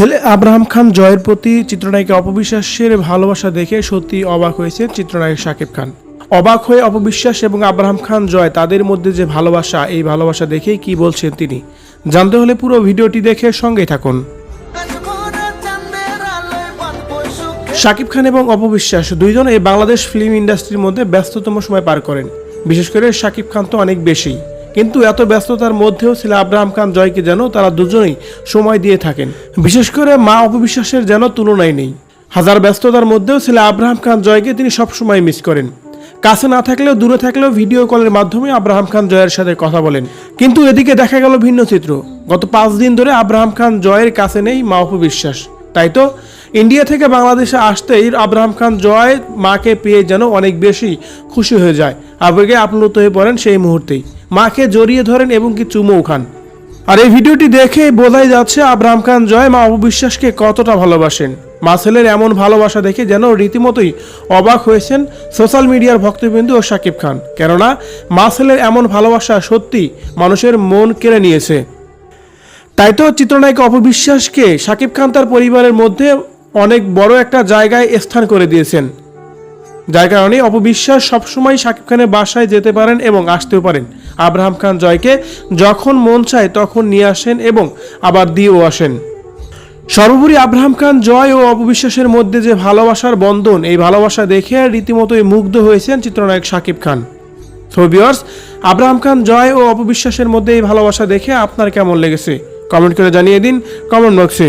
ছেলে আব্রাহাম খান জয়ের প্রতি চিত্রনায়িকা অপবিশ্বাসের ভালোবাসা দেখে সত্যি অবাক হয়েছে চিত্রনায়ক শাকিব খান। অবাক হয়ে অপবিশ্বাস এবং আব্রাহাম খান জয়, তাদের মধ্যে যে ভালোবাসা, এই ভালোবাসা দেখেই কি বলছেন তিনি? জানতে হলে পুরো ভিডিওটি দেখে সঙ্গেই থাকুন। শাকিব খান এবং অপবিশ্বাস দুইজন এই বাংলাদেশ ফিল্ম ইন্ডাস্ট্রির মধ্যে ব্যস্ততম সময় পার করেন। বিশেষ করে শাকিব খান তো অনেক বেশি। কিন্তু এত ব্যস্ততার মধ্যেও ছিল আব্রাহাম খান জয়কে যেন তারা দুজনেই সময় দিয়ে থাকেন। বিশেষ করে মা অপবিশ্বাসের যেন তুলনায় নেই। হাজার ব্যস্ততার মধ্যেও ছিল আব্রাহাম খান জয়কে তিনি সবসময় মিস করেন। কাছে না থাকলেও দূরে থাকলেও ভিডিও কলের মাধ্যমে আব্রাহাম খান জয়ের সাথে কথা বলেন। কিন্তু এদিকে দেখা গেল ভিন্ন চিত্র। গত পাঁচ দিন ধরে আব্রাহাম খান জয়ের কাছে নেই মা অপবিশ্বাস। তাই তো, ইন্ডিয়া থেকে বাংলাদেশে আসতেই আব্রাহাম খান জয় মাকে পেয়ে যেন অনেক বেশি খুশি হয়ে যায়। আবেগে আপ্লুত হয়ে পড়েন সেই মুহূর্তেই। মাকে জড়িয়ে ধরেন এবং কি চুমুও খান। আর এই ভিডিওটি দেখে বোঝাই যাচ্ছে আব্রাহাম খান জয় মা অপবিশ্বাসকে কতটা ভালোবাসেন। মা ছেলের এমন ভালোবাসা দেখে যেন রীতিমতোই অবাক হয়েছেন সোশ্যাল মিডিয়ার ভক্তবিন্দু ও শাকিব খান। কেননা, মা ছেলের এমন ভালোবাসা সত্যি মানুষের মন কেড়ে নিয়েছে। তাই তো চিত্রনায়িকা অপবিশ্বাসকে শাকিব খান তার পরিবারের মধ্যে অনেক বড় একটা জায়গায় স্থান করে দিয়েছেন। যার কারণে অপবিশ্বাস সবসময় শাকিব খানের বাসায় যেতে পারেন এবং আসতেও পারেন। আব্রাহাম খান জয়কে যখন মন চায় তখন নিয়ে আসেন এবং আবার দিয়েও আসেন। সর্বোপরি আব্রাহাম খান জয় ও অপবিশ্বাসের মধ্যে যে ভালোবাসার বন্ধন, এই ভালোবাসা দেখে রীতিমতোই মুগ্ধ হয়েছেন চিত্রনায়ক শাকিব খান। ভিউয়ার্স, আব্রাহাম খান জয় ও অপবিশ্বাসের মধ্যে এই ভালোবাসা দেখে আপনার কেমন লেগেছে? কমেন্ট করে জানিয়ে দিন কমেন্ট বক্সে।